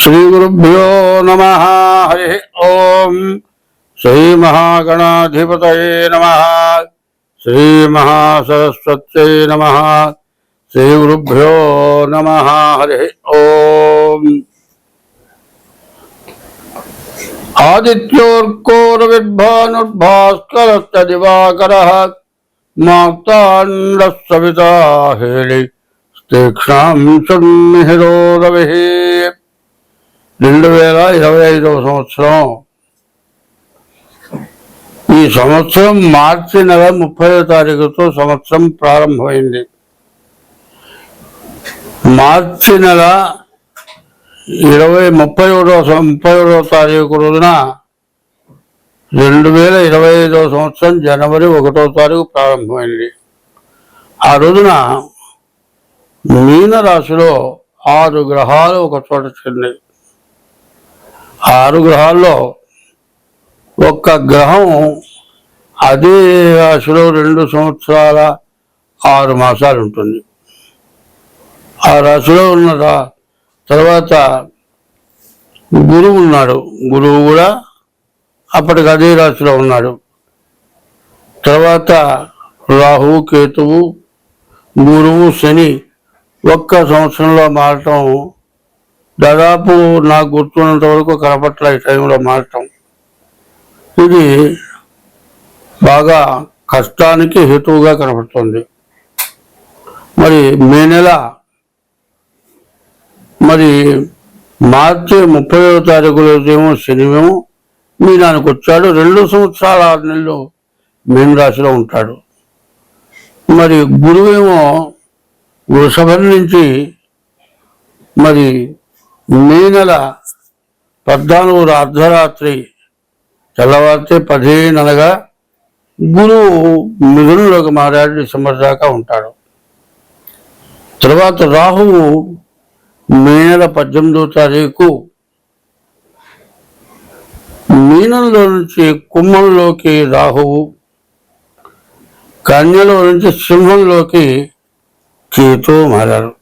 శ్రీగురుభ్యో నమ హరి ఓం శ్రీమహాగణాధిపతయే నమ శ్రీమహాసరస్వత్యై నమ శ్రీగురుభ్యో నమ హరి ఓం ఆదిత్యోర్కోరవిద్భానుర్భాస్కరశ్చ దివాకరः మార్తాండస్సవితా హేళి తీక్ష్ణాం సున్మిహిరోరవిః రెండు వేల ఇరవై ఐదవ సంవత్సరం. ఈ సంవత్సరం మార్చి నెల ముప్పై తారీఖుతో సంవత్సరం ప్రారంభమైంది. మార్చి నెల ఇరవై ముప్పై ఒకటో ముప్పై ఒకటో తారీఖు రోజున రెండు వేల ఇరవై ఐదవ సంవత్సరం జనవరి ఒకటో తారీఖు ప్రారంభమైంది. ఆ రోజున మీన రాశిలో ఆరు గ్రహాలు ఒక చోట చెందాయి. ఆరు గ్రహాల్లో ఒక్క గ్రహం అదే రాశిలో రెండు సంవత్సరాల ఆరు మాసాలు ఉంటుంది. ఆ రాశిలో ఉన్న తర్వాత గురువు ఉన్నాడు. గురువు కూడా అప్పటికి అదే రాశిలో ఉన్నాడు. తర్వాత రాహువు కేతువు గురువు శని ఒక్క సంవత్సరంలో మారటం దాదాపు నాకు గుర్తున్నంత వరకు కనపట్ల ఈ టైంలో మారటం. ఇది బాగా కష్టానికి హేతువుగా కనపడుతుంది. మరి మే నెల మరి మార్చి ముప్పై తారీఖు రోజేమో శనివేమో మీనానికి వచ్చాడు. రెండు సంవత్సరాల ఆరు నెలలు మీన రాశిలో ఉంటాడు. మరి గురువేమో వృషభం నుంచి మరి మే నెల పద్నాలుగు అర్ధరాత్రి తెల్లవారితే పదిహేను అనగా గురువు మిథునంలోకి మారాడు డిసెంబర్ దాకా ఉంటాడు. తర్వాత రాహువు మే నెల పద్దెనిమిదో తారీఖు మీనంలో నుంచి కుంభంలోకి రాహువు కన్యలో నుంచి సింహంలోకి కేతు మారారు.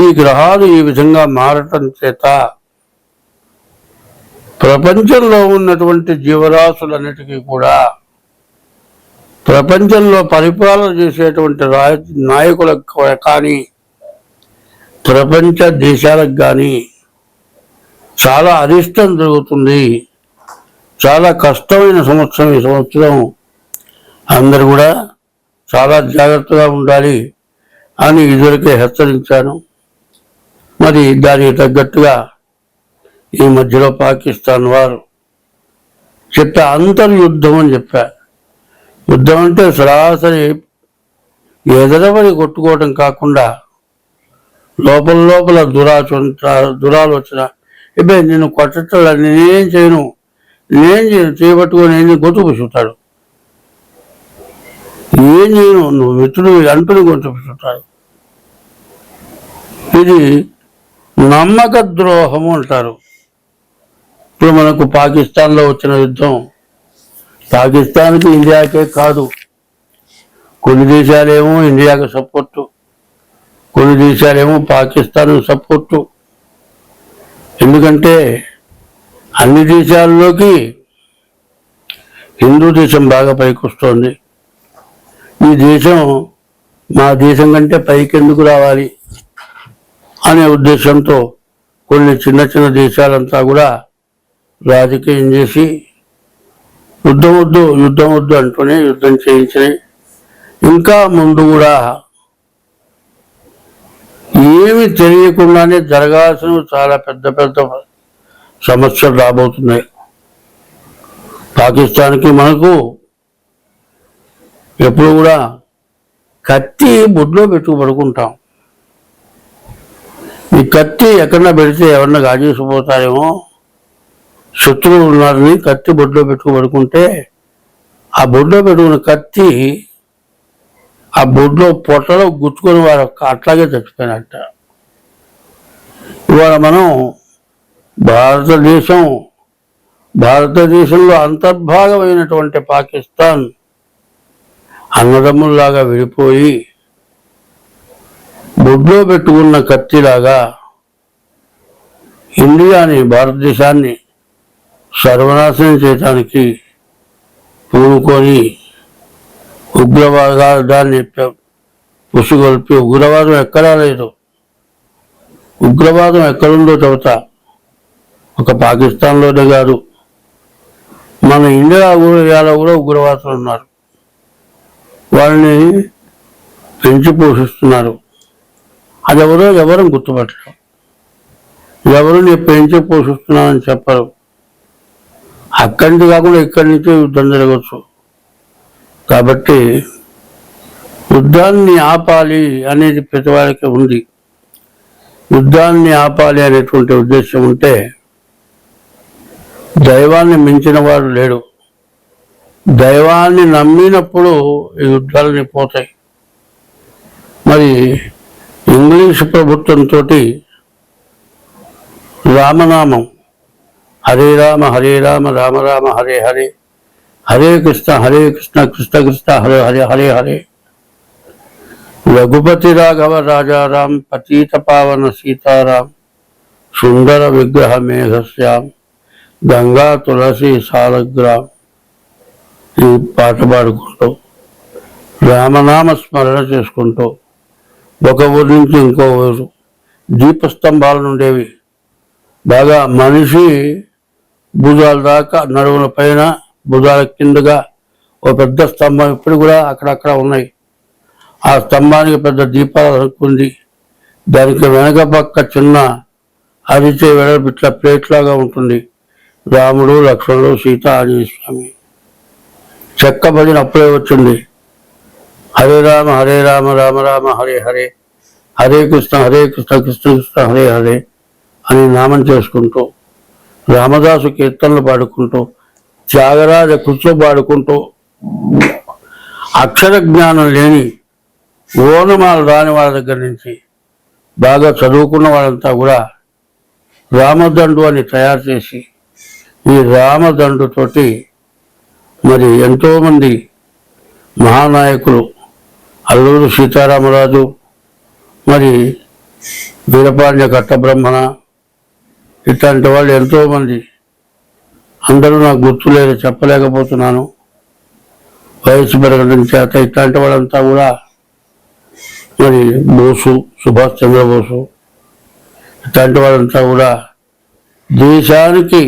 ఈ గ్రహాలు ఈ విధంగా మారటం చేత ప్రపంచంలో ఉన్నటువంటి జీవరాశులన్నిటికీ కూడా ప్రపంచంలో పరిపాలన చేసేటువంటి రాయ నాయకులకు కానీ ప్రపంచ దేశాలకు కానీ చాలా అరిష్టం జరుగుతుంది. చాలా కష్టమైన సంవత్సరం ఈ సంవత్సరం. అందరు కూడా చాలా జాగ్రత్తగా ఉండాలి అని ఇదివరకే హెచ్చరించాను. మరి దానికి తగ్గట్టుగా ఈ మధ్యలో పాకిస్తాన్ వారు చెప్పా అంతర్యుద్ధం అని చెప్పా. యుద్ధం అంటే సరాసరి ఎదరబడి కొట్టుకోవడం కాకుండా లోపల లోపల దురాచన దురాలోచన. ఇబ్బే నేను కొట్టట్లా నేనేం చేయను. నేనేం చేయను చేయబట్టుకొని నేను గొంతు ఏం చేయను? నువ్వు మిత్రుడు అంటుని గొంతు చూస్తాడు ఇది నమ్మక ద్రోహము అంటారు. ఇప్పుడు మనకు పాకిస్తాన్లో వచ్చిన యుద్ధం. పాకిస్తాన్కి ఇండియాకే కాదు. కొన్ని దేశాలేమో ఇండియాకు సపోర్టు. కొన్ని దేశాలేమో పాకిస్తాన్ సపోర్టు. ఎందుకంటే అన్ని దేశాల్లోకి హిందూ దేశం బాగా పైకి వస్తుంది ఈ దేశం మా దేశం కంటే పైకి ఎందుకు రావాలి? అనే ఉద్దేశంతో కొన్ని చిన్న చిన్న దేశాలంతా కూడా రాజకీయం చేసి యుద్ధం వద్దు యుద్ధం వద్దు అంటూనే యుద్ధం చేయించినాయి. ఇంకా ముందు కూడా ఏమి తెలియకుండానే జరగాల్సిన చాలా పెద్ద పెద్ద సమస్యలు రాబోతున్నాయి. పాకిస్తాన్కి మనకు ఎప్పుడు కూడా కత్తి బొడ్లో పెట్టుకు పడుకుంటాం ఈ కత్తి ఎక్కడన్నా పెడితే ఎవరన్నా గాజేసిపోతారేమో శత్రువు ఉన్నారని కత్తి బొడ్లో పెట్టుకు పడుకుంటే ఆ బొడ్లో పెట్టుకున్న కత్తి ఆ బొడ్లో పొట్టలో గుచ్చుకొని వారు అట్లాగే చచ్చిపోయినట్ట. ఇవాళ మనం భారతదేశం భారతదేశంలో అంతర్భాగమైనటువంటి పాకిస్తాన్ అన్నదమ్ముల్లాగా విడిపోయి బొడ్లో పెట్టుకున్న కత్తిలాగా ఇండియాని భారతదేశాన్ని సర్వనాశనం చేయడానికి పూనుకొని ఉగ్రవాదాన్ని దాన్ని పుసుగొల్పి ఉగ్రవాదం ఎక్కడా లేదు. ఉగ్రవాదం ఎక్కడుందో చెబుతా. ఒక పాకిస్తాన్లోనే కాదు. మన ఇండియా ఊరియాలో కూడా ఉగ్రవాదులు ఉన్నారు. వాళ్ళని పెంచి పోషిస్తున్నారు. అది ఎవరో ఎవరు గుర్తుపట్టరు. ఎవరు నీ పెంచి పోషిస్తున్నానని చెప్పరు. అక్కడి నుంచి కాకుండా ఇక్కడి నుంచి యుద్ధం జరగచ్చు కాబట్టి యుద్ధాన్ని ఆపాలి అనేది ప్రతి వారికి ఉంది. యుద్ధాన్ని ఆపాలి అనేటువంటి ఉద్దేశం ఉంటే దైవాన్ని మించిన వాడు లేడు. దైవాన్ని నమ్మినప్పుడు ఈ యుద్ధాలని పోతాయి. మరి ఇంగ్లీష్ ప్రభుత్వంతో రామనామం. హరే రామ హరే రామ రామ రామ హరే హరే. హరే కృష్ణ హరే కృష్ణ కృష్ణ కృష్ణ హరే హరే హరే హరే. రఘుపతి రాఘవ రాజారాం పతీత పావన సీతారాం సుందర విగ్రహ మేఘశ్యాం గంగా తులసి సాలగ్రామ్ ఈ పాట పాడుకుంటూ రామనామ స్మరణ చేసుకుంటూ ఒక ఊరి నుంచి ఇంకో ఊరు. దీపస్తంభాలు ఉండేవి బాగా మనిషి భుజాల దాకా నడుముల పైన భుజాల కిందగా ఒక పెద్ద స్తంభం ఇప్పుడు కూడా అక్కడక్కడ ఉన్నాయి. ఆ స్తంభానికి పెద్ద దీపాలు అనుకుంది దానికి వెనక పక్క చిన్న అరిచే వెడల్పు ఇట్లా ప్లేట్ లాగా ఉంటుంది. రాముడు లక్ష్మణుడు సీత ఆంజనేయ స్వామి చెక్కబడినప్పుడే అప్పుడే వచ్చింది. హరే రామ హరే రామ రామ రామ హరే హరే. హరే కృష్ణ హరే కృష్ణ కృష్ణ కృష్ణ హరే హరే అని నామం చేసుకుంటూ రామదాసు కీర్తనలు పాడుకుంటూ త్యాగరాజ కృష్ణ పాడుకుంటూ అక్షర జ్ఞానం లేని ఓనమాలు రాని వాళ్ళ దగ్గర నుంచి బాగా చదువుకున్న వాళ్ళంతా కూడా రామదండు అని తయారు చేసి ఈ రామదండుతోటి మరి ఎంతోమంది మహానాయకులు అల్లూరు సీతారామరాజు మరి వీరపాండ్య కట్టబ్రహ్మణ ఇట్లాంటి వాళ్ళు ఎంతోమంది. అందరూ నాకు గుర్తులేదు చెప్పలేకపోతున్నాను. వయసు పెరగడం చేత ఇట్లాంటి వాళ్ళంతా కూడా మరి బోసు సుభాష్ చంద్రబోసు ఇట్లాంటి వాళ్ళంతా కూడా దేశానికి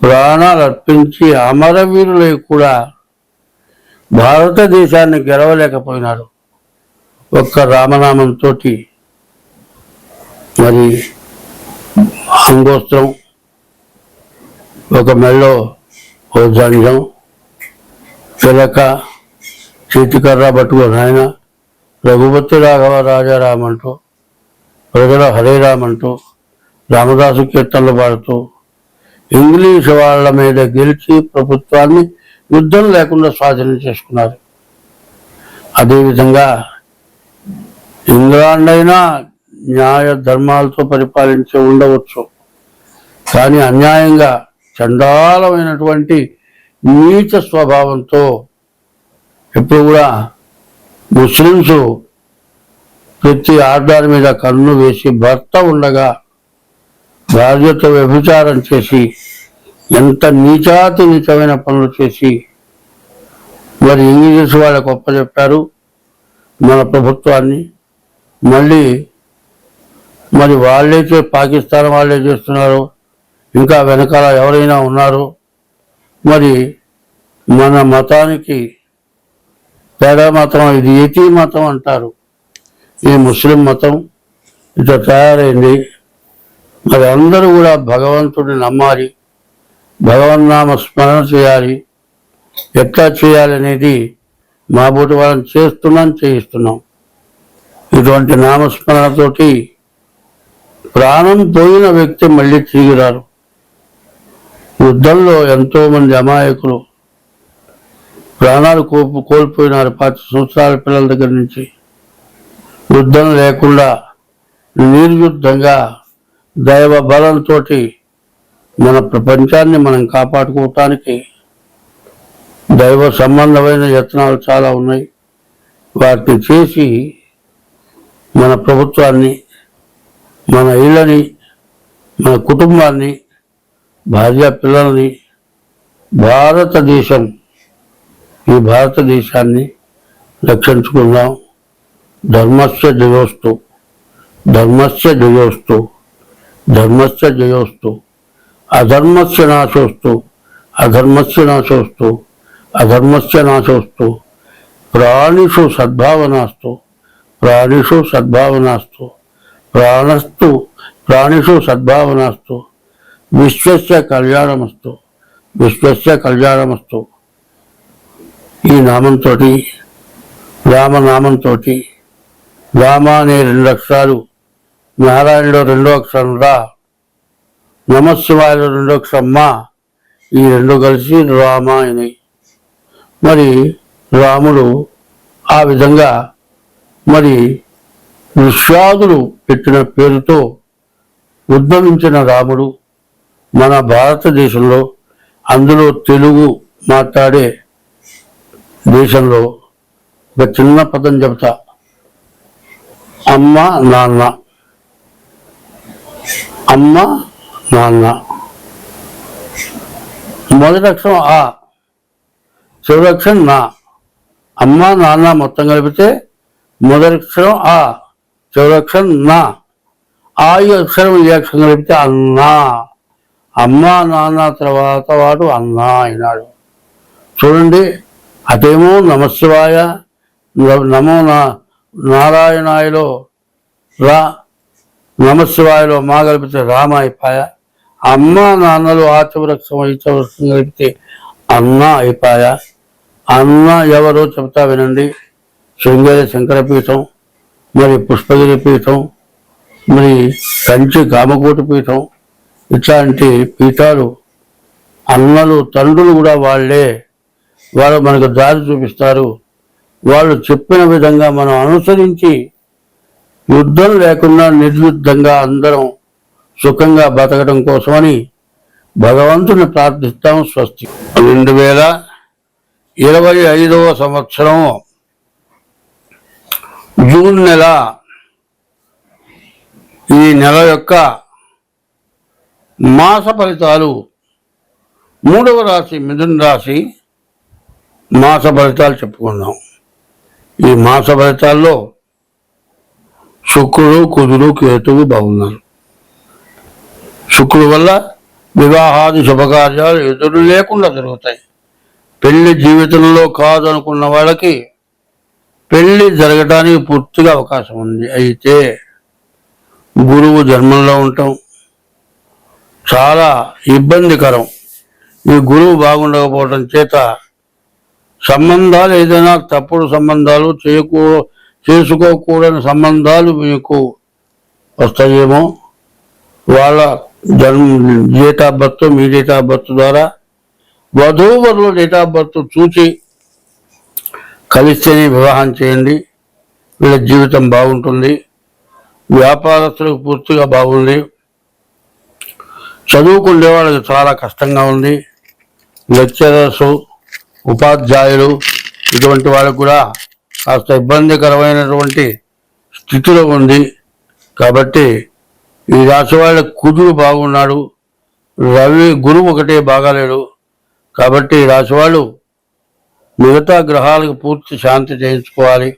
ప్రాణాలు అర్పించి అమరవీరులై కూడా భారతదేశాన్ని గెలవలేకపోయినారు. ఒక్క రామనామంతో మరి అంగోస్త్రం ఒక మెళ్ళో ఓ జంజం పిలక చేతికర్ర పట్టుకొని ఆయన రఘుపతి రాఘవ రాజారామంటూ ప్రజల హరేరామంటూ రామదాసు కీర్తనలు పాడుతూ ఇంగ్లీష్ వాళ్ళ మీద గెలిచి ప్రభుత్వాన్ని యుద్ధం లేకుండా స్వాధీనం చేసుకున్నారు. అదేవిధంగా ఇంగ్లాండ్ అయినా న్యాయ ధర్మాలతో పరిపాలించి ఉండవచ్చు. కానీ అన్యాయంగా చండాలమైనటువంటి నీచ స్వభావంతో ఎప్పుడు కూడా ముస్లింస్ ప్రతి ఆర్డర్ మీద కన్ను వేసి భర్త ఉండగా భార్యతో వ్యభిచారం చేసి ఎంత నీచాతి నీచమైన పనులు చేసి మరి ఇంగ్లీష్ వాళ్ళకు ఒప్పచెప్పారు మన ప్రభుత్వాన్ని మళ్ళీ మరి వాళ్ళే పాకిస్తాన్ వాళ్ళే చేస్తున్నారు. ఇంకా వెనకాల ఎవరైనా ఉన్నారు మరి మన మతానికి తేడా మతం ఇది ఏటీ మతం అంటారు. ఈ ముస్లిం మతం ఇట్లా తయారైంది. మరి అందరూ కూడా భగవంతుడిని నమ్మాలి. భగవన్నామ స్మరణ చేయాలి. ఎట్లా చేయాలి అనేది మా బోటి వాళ్ళని చేస్తున్నాం చేయిస్తున్నాం. ఇటువంటి నామస్మరణతోటి ప్రాణం పోయిన వ్యక్తి మళ్ళీ తిరిగిరారు యుద్ధంలో ఎంతో మంది అమాయకులు ప్రాణాలు కోల్పు కోల్పోయినారు పది సంవత్సరాల పిల్లల దగ్గర నుంచి. యుద్ధం లేకుండా నిర్యుద్ధంగా దైవ బలంతో మన ప్రపంచాన్ని మనం కాపాడుకోవటానికి దైవ సంబంధమైన యత్నాలు చాలా ఉన్నాయి. వాటిని చేసి మన ప్రభుత్వాన్ని మన ఇళ్ళని మన కుటుంబాన్ని భార్య పిల్లల్ని భారతదేశం ఈ భారతదేశాన్ని రక్షించుకుందాం. ధర్మస్య జయోస్తు ధర్మస్య జయోస్తు ధర్మస్య జయోస్తు. అధర్మస్య నాశోస్తు అధర్మస్య నాశోస్తు అధర్మస్య నాశోస్తు ప్రాణిషు సద్భావనాస్తు ప్రాణిషు సద్భావనాస్తు ప్రాణస్తు ప్రాణిషు సద్భావనాస్తు విశ్వస్య కళ్యాణమస్తు విశ్వస్య కళ్యాణమస్తు. ఈ నామంతో రామనామంతో రామ అనే రెండు అక్షరాలు నారాయణలో రెండో అక్షరం రా. నమశివాయలో రెండో క్షమ్మ ఈ రెండు కలిసి రామాయణి. మరి రాముడు ఆ విధంగా మరి విశ్వాదులు పెట్టిన పేరుతో ఉద్భవించిన రాముడు మన భారతదేశంలో అందులో తెలుగు మాట్లాడే దేశంలో ఒక చిన్న పదం చెబుతా. అమ్మ నాన్న. అమ్మ నాన్న మొదటి అక్షరం ఆ చివరి అక్షరం నా. అమ్మ నాన్న మొత్తం కలిపితే మొదటి అక్షరం ఆ చివరి అక్షరం నా. ఆ ఈ అక్షరం ఈ అక్షరం కలిపితే అన్నా. అమ్మ నాన్న తర్వాత వాడు అన్నా అయినాడు. చూడండి అదేమో నమశివాయ నమో నా నారాయణాయలో రా నమశివాయలో మా కలిపితే రామ అమ్మ నాన్నలు ఆచవృక్షం ఐచవృక్షం కలిపితే అన్న అయిపాయ అన్న ఎవరో చెప్తా వినండి. శృంగేరి శంకరపీఠం మరి పుష్పగిరి పీఠం మరి కంచి కామకోటి పీఠం ఇట్లాంటి పీఠాలు అన్నలు తండ్రులు కూడా వాళ్ళే. వాళ్ళు మనకు దారి చూపిస్తారు. వాళ్ళు చెప్పిన విధంగా మనం అనుసరించి యుద్ధం లేకుండా నిర్యుద్ధంగా అందరం సుఖంగా బతకడం కోసమని భగవంతుని ప్రార్థిస్తాం స్వస్తి. రెండు వేల ఇరవై ఐదవ సంవత్సరం జూన్ నెల ఈ నెల యొక్క మాస ఫలితాలు మూడవ రాశి మిథున రాశి మాస ఫలితాలు చెప్పుకుందాం. ఈ మాస ఫలితాల్లో శుక్రుడు కుదురు కేతువు బాగున్నారు. శుక్రుడు వల్ల వివాహాది శుభకార్యాలు ఎదురు లేకుండా జరుగుతాయి. పెళ్ళి జీవితంలో కాదు అనుకున్న వాళ్ళకి పెళ్ళి జరగడానికి పూర్తిగా అవకాశం ఉంది. అయితే గురువు జన్మంలో ఉండటం చాలా ఇబ్బందికరం. ఈ గురువు బాగుండకపోవడం చేత సంబంధాలు ఏదైనా తప్పుడు సంబంధాలు చేయకూ చేసుకోకూడని సంబంధాలు మీకు వస్తాయేమో వాళ్ళ జన్మ డేట్ ఆఫ్ బర్త్ మీ డేట్ ఆఫ్ బర్త్ ద్వారా వధూవరుల డేట్ ఆఫ్ బర్త్ చూసి కలిస్తేనే వివాహం చేయండి. వీళ్ళ జీవితం బాగుంటుంది. వ్యాపారస్తులకు పూర్తిగా బాగుంది. చదువుకునే వాళ్ళకి చాలా కష్టంగా ఉంది. లెక్చరర్స్ ఉపాధ్యాయులు ఇటువంటి వాళ్ళకు కూడా కాస్త ఇబ్బందికరమైనటువంటి స్థితిలో ఉంది. కాబట్టి ఈ రాశి వాళ్ళ కుదురు బాగున్నాడు. రవి గురువు ఒకటే బాగాలేడు. కాబట్టి ఈ రాశి వాళ్ళు మిగతా గ్రహాలకు పూర్తి శాంతి చేయించుకోవాలి.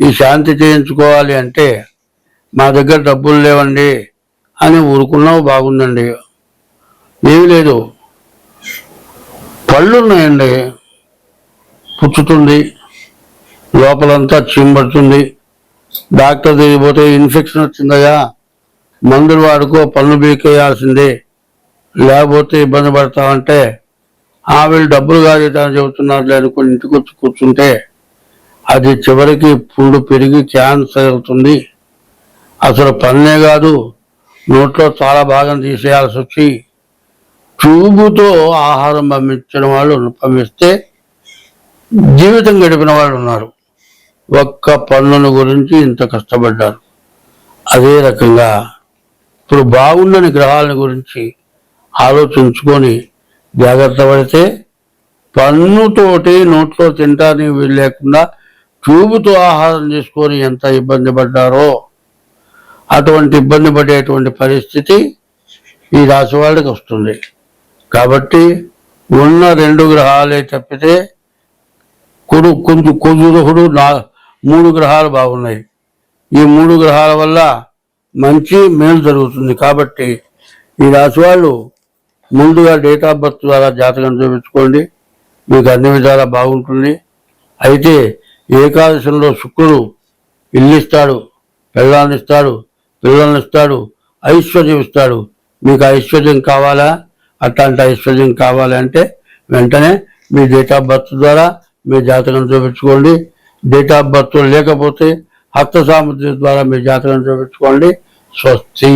ఈ శాంతి చేయించుకోవాలి అంటే మా దగ్గర డబ్బులు లేవండి అని ఊరుకున్నావు బాగుందండి. ఏమి లేదు. పళ్ళు ఉన్నాయండి. పుచ్చుతుంది. లోపలంతా చీమబడుతుంది. డాక్టర్ దగ్గరికి పోతే ఇన్ఫెక్షన్ వచ్చిందయ్యా. మందులు వాడుకో పన్ను బీకేయాల్సిందే. లేకపోతే ఇబ్బంది పడతామంటే ఆ వీళ్ళు డబ్బులు కాదేటని చెబుతున్నారు అనుకుని ఇంటికి వచ్చి కూర్చుంటే అది చివరికి పుండు పెరిగి క్యాన్సర్ అవుతుంది. అసలు పన్నే కాదు నోట్లో చాలా భాగం తీసేయాల్సి వచ్చి ట్యూబుతో ఆహారం పంపించిన వాళ్ళు పంపిస్తే జీవితం గడిపిన వాళ్ళు ఉన్నారు. ఒక్క పన్నును గురించి ఇంత కష్టపడ్డారు. అదే రకంగా ఇప్పుడు బాగుండని గ్రహాలను గురించి ఆలోచించుకొని జాగ్రత్త పడితే పన్నుతోటి నోట్లో తింటానికి వీలు లేకుండా చూపుతో ఆహారం చేసుకొని ఎంత ఇబ్బంది పడ్డారో అటువంటి ఇబ్బంది పడేటువంటి పరిస్థితి ఈ రాశి వాళ్ళకి వస్తుంది. కాబట్టి ఉన్న రెండు గ్రహాలే తప్పితే కుడు కొంచెం కుదురుహుడు నా మూడు గ్రహాలు బాగున్నాయి. ఈ మూడు గ్రహాల వల్ల మంచి మేలు జరుగుతుంది కాబట్టి ఈ రాశి వాళ్ళు ముందుగా డేట్ ఆఫ్ బర్త్ ద్వారా జాతకం చూపించుకోండి. మీకు అన్ని విధాలా బాగుంటుంది. అయితే ఏకాదశంలో శుక్రుడు ఇల్లిస్తాడు పిల్లల్ని ఇస్తాడు పిల్లల్ని ఇస్తాడు ఐశ్వర్యం ఇస్తాడు. మీకు ఐశ్వర్యం కావాలా? అట్లాంటి ఐశ్వర్యం కావాలంటే వెంటనే మీ డేట్ ఆఫ్ బర్త్ ద్వారా మీ జాతకం చూపించుకోండి. డేట్ ఆఫ్ బర్త్ లేకపోతే హస్త సామర్థ్యం ద్వారా మీ జాతకం చూపించుకోండి. స్వస్తి